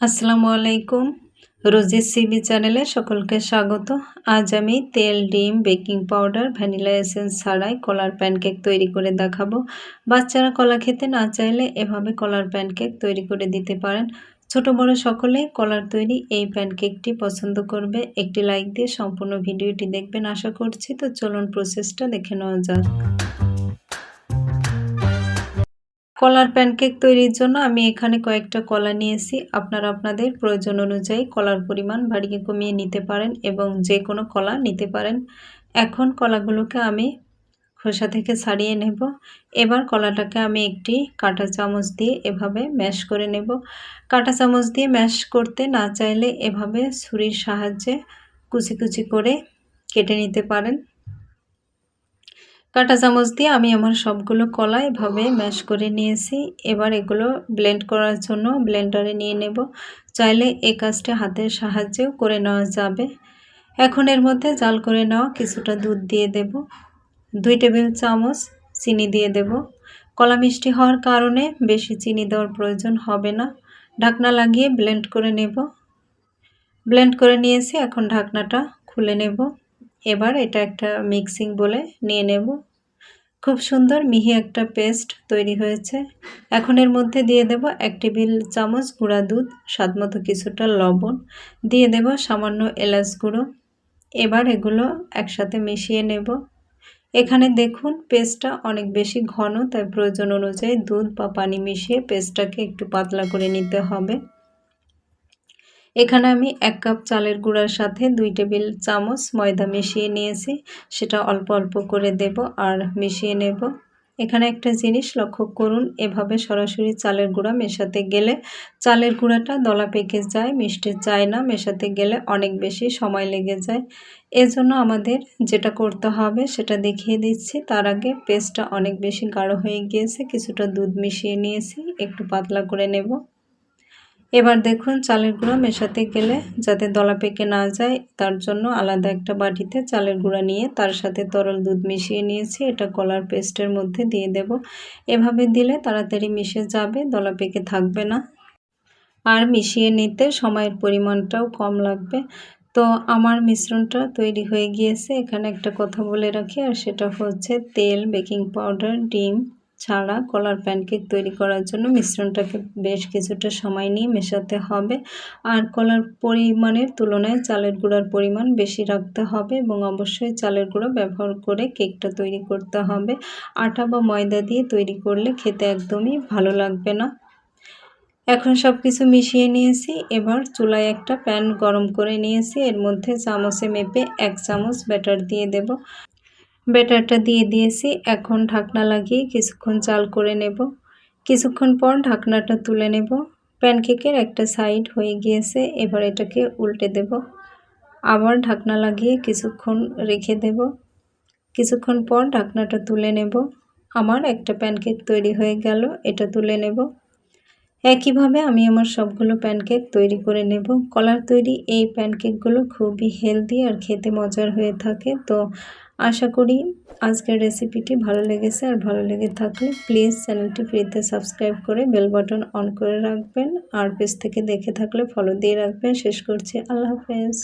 আসসালামু আলাইকুম। রোজির সিবি চ্যানেলে সকলকে স্বাগত। আজ আমি তেল, ডিম, বেকিং পাউডার, ভ্যানিলা এসেন্স ছাড়াই কলার প্যানকেক তৈরি করে দেখাবো। বাচ্চারা কলা খেতে না চাইলে এভাবে কলার প্যানকেক তৈরি করে দিতে পারেন। ছোট, বড় সকলে কলার তৈরি এই প্যানকেকটি পছন্দ করবে। একটি লাইক দিয়ে সম্পূর্ণ ভিডিওটি দেখবেন। আশা করছি তো চলুন প্রসেসটা দেখে নেওয়া যাক। কলার প্যানকেক তৈরির জন্য আমি এখানে কয়েকটা কলা নিয়েছি। আপনারা আপনাদের প্রয়োজন অনুযায়ী কলার পরিমাণ বাড়িয়ে কমিয়ে নিতে পারেন এবং যে কোনো কলা নিতে পারেন। এখন কলাগুলোকে আমি খোসা থেকে ছাড়িয়ে নেব। এবার কলাটাকে আমি একটি কাঁটা চামচ দিয়ে এভাবে ম্যাশ করে নেব। কাঁটা চামচ দিয়ে ম্যাশ করতে না চাইলে এভাবে ছুরির সাহায্যে কুচি কুচি করে কেটে নিতে পারেন। কাঁটা চামচ দিয়ে আমি আমার সবগুলো কলা এভাবে ম্যাশ করে নিয়েছি। এবার এগুলো ব্লেন্ড করার জন্য ব্লেন্ডারে নিয়ে নেব। চাইলে এই কাজটা হাতের সাহায্যেও করে নেওয়া যাবে। এখন এর মধ্যে জাল করে নেওয়া কিছুটা দুধ দিয়ে দেব। দুই টেবিল চামচ চিনি দিয়ে দেব। কলা মিষ্টি হওয়ার কারণে বেশি চিনি দেওয়ার প্রয়োজন হবে না। ঢাকনা লাগিয়ে ব্লেন্ড করে নেব। ব্লেন্ড করে নিয়েছি, এখন ঢাকনাটা খুলে নেব। এবার এটা একটা মিক্সিং বলে নিয়ে নেব। খুব সুন্দর মিহি একটা পেস্ট তৈরি হয়েছে। এখন এর মধ্যে দিয়ে দেব এক টেবিল চামচ গুঁড়া দুধ স্বাদমতো কিছুটা লবণ, দিয়ে দেব সামান্য এলাচ গুঁড়ো। এবার এগুলো একসাথে মিশিয়ে নেব। এখানে দেখুন, পেস্টটা অনেক বেশি ঘন, তাই প্রয়োজন অনুযায়ী দুধ বা পানি মিশিয়ে পেস্টটাকে একটু পাতলা করে নিতে হবে। এখানে আমি এক কাপ চালের গুঁড়ার সাথে দুই টেবিল চামচ ময়দা মিশিয়ে নিয়েছি। সেটা অল্প অল্প করে দেব আর মিশিয়ে নেব। এখানে একটা জিনিস লক্ষ্য করুন, এভাবে সরাসরি চালের গুঁড়া মেশাতে গেলে চালের গুঁড়াটা দলা পেকে যায়, মিষ্টি চায় না, মেশাতে গেলে অনেক বেশি সময় লেগে যায়। এজন্য আমাদের যেটা করতে হবে সেটা দেখিয়ে দিচ্ছি। তার আগে পেস্টটা অনেক বেশি গাঢ় হয়ে গিয়েছে, কিছুটা দুধ মিশিয়ে নিয়েছি, একটু পাতলা করে নেব। এবার দেখুন চালের গুঁড়া মেশাতে গেলে যাতে দলা পেকে না যায়, তার জন্য আলাদা একটা বাটিতে চালের গুঁড়া নিয়ে তার সাথে তরল দুধ মিশিয়ে নিয়েছি। এটা কলার পেস্টের মধ্যে দিয়ে দেব। এভাবে দিলে তাড়াতাড়ি মিশে যাবে, দলা পেকে থাকবে না। আর মিশিয়ে নিতে সময়ের পরিমাণটাও কম লাগবে। তো আমার মিশ্রণটা তৈরি হয়ে গিয়েছে। এখানে একটা কথা বলে রাখি, আর সেটা হচ্ছে তেল, বেকিং পাউডার, ডিম ছাড়া কলার প্যানকেক তৈরি করার জন্য মিশ্রণটাকে বেশ কিছুটা সময় নিয়ে মেশাতে হবে। আর কলার পরিমাণের তুলনায় চালের গুঁড়ার পরিমাণ বেশি রাখতে হবে এবং অবশ্যই চালের গুঁড়ো ব্যবহার করে কেকটা তৈরি করতে হবে। আটা বা ময়দা দিয়ে তৈরি করলে খেতে একদমই ভালো লাগবে না। এখন সব কিছু মিশিয়ে নিয়েছি। এবার চুলায় একটা প্যান গরম করে নিয়েছি। এর মধ্যে চামচে মেপে এক চামচ ব্যাটার দিয়ে দেব। ব্যাটারটা দিয়ে দিয়েছি। এখন ঢাকনা লাগিয়ে কিছুক্ষণ চাল করে নেব। কিছুক্ষণ পর ঢাকনাটা তুলে নেব। প্যানকেকের একটা সাইড হয়ে গিয়েছে, এবার এটাকে উল্টে দেব। আবার ঢাকনা লাগিয়ে কিছুক্ষণ রেখে দেব। কিছুক্ষণ পর ঢাকনাটা তুলে নেব। আমার একটা প্যানকেক তৈরি হয়ে গেল, এটা তুলে নেব। একইভাবে আমি আমার সবগুলো প্যানকেক তৈরি করে নেব। কলার তৈরি এই প্যানকেকগুলো খুবই হেলদি আর খেতে মজার হয়ে থাকে। তো আশা করি আজকের রেসিপিটি ভালো লেগেছে। আর ভালো লেগে থাকলে প্লিজ চ্যানেলটি ফ্রিতে সাবস্ক্রাইব করে বেল বাটন অন করে রাখবেন। আর পেজ থেকে দেখে থাকলে ফলো দিয়ে রাখবেন। শেষ করছি। আল্লাহ হাফেজ।